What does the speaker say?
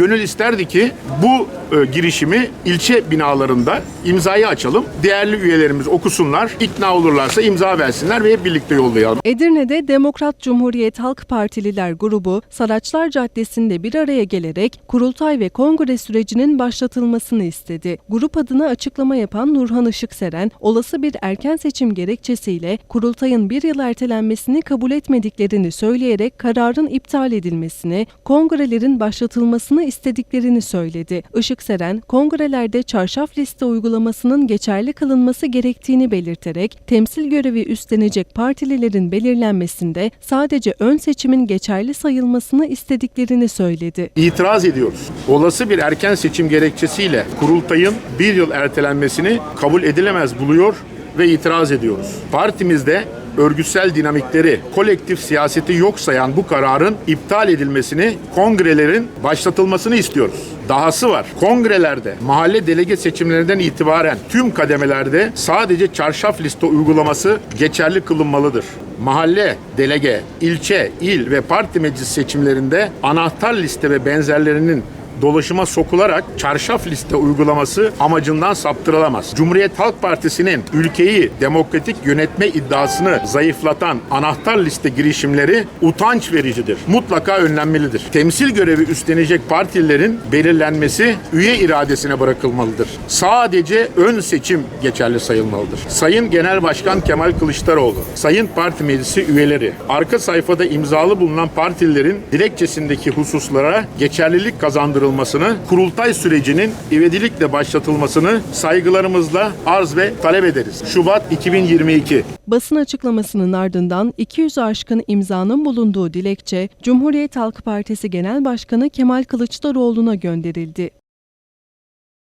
Gönül isterdi ki bu e, girişimi ilçe binalarında imzayı açalım. Değerli üyelerimiz okusunlar, ikna olurlarsa imza versinler ve hep birlikte yollayalım. Edirne'de Demokrat Cumhuriyet Halk Partililer grubu Saraçlar Caddesi'nde bir araya gelerek kurultay ve kongre sürecinin başlatılmasını istedi. Grup adına açıklama yapan Nurhan Işıkseren, olası bir erken seçim gerekçesiyle kurultayın bir yıl ertelenmesini kabul etmediklerini söyleyerek kararın iptal edilmesini, kongrelerin başlatılmasını istediklerini söyledi. Işıkseren, kongrelerde çarşaf liste uygulamasının geçerli kılınması gerektiğini belirterek, temsil görevi üstlenecek partililerin belirlenmesinde sadece ön seçimin geçerli sayılmasını istediklerini söyledi. İtiraz ediyoruz. Olası bir erken seçim gerekçesiyle kurultayın bir yıl ertelenmesini kabul edilemez buluyor ve itiraz ediyoruz. Partimizde örgütsel dinamikleri, kolektif siyaseti yok sayan bu kararın iptal edilmesini, kongrelerin başlatılmasını istiyoruz. Dahası var. Kongrelerde, mahalle delege seçimlerinden itibaren tüm kademelerde sadece çarşaf liste uygulaması geçerli kılınmalıdır. Mahalle, delege, ilçe, il ve parti meclis seçimlerinde anahtar liste ve benzerlerinin dolaşıma sokularak çarşaf liste uygulaması amacından saptırılamaz. Cumhuriyet Halk Partisi'nin ülkeyi demokratik yönetme iddiasını zayıflatan anahtar liste girişimleri utanç vericidir. Mutlaka önlenmelidir. Temsil görevi üstlenecek partilerin belirlenmesi üye iradesine bırakılmalıdır. Sadece ön seçim geçerli sayılmalıdır. Sayın Genel Başkan Kemal Kılıçdaroğlu, Sayın Parti Meclisi üyeleri, arka sayfada imzalı bulunan partilerin dilekçesindeki hususlara geçerlilik kazandırılmasını, kurultay sürecinin ivedilikle başlatılmasını saygılarımızla arz ve talep ederiz. Şubat 2022 Basın açıklamasının ardından 200 aşkın imzanın bulunduğu dilekçe Cumhuriyet Halk Partisi Genel Başkanı Kemal Kılıçdaroğlu'na gönderildi.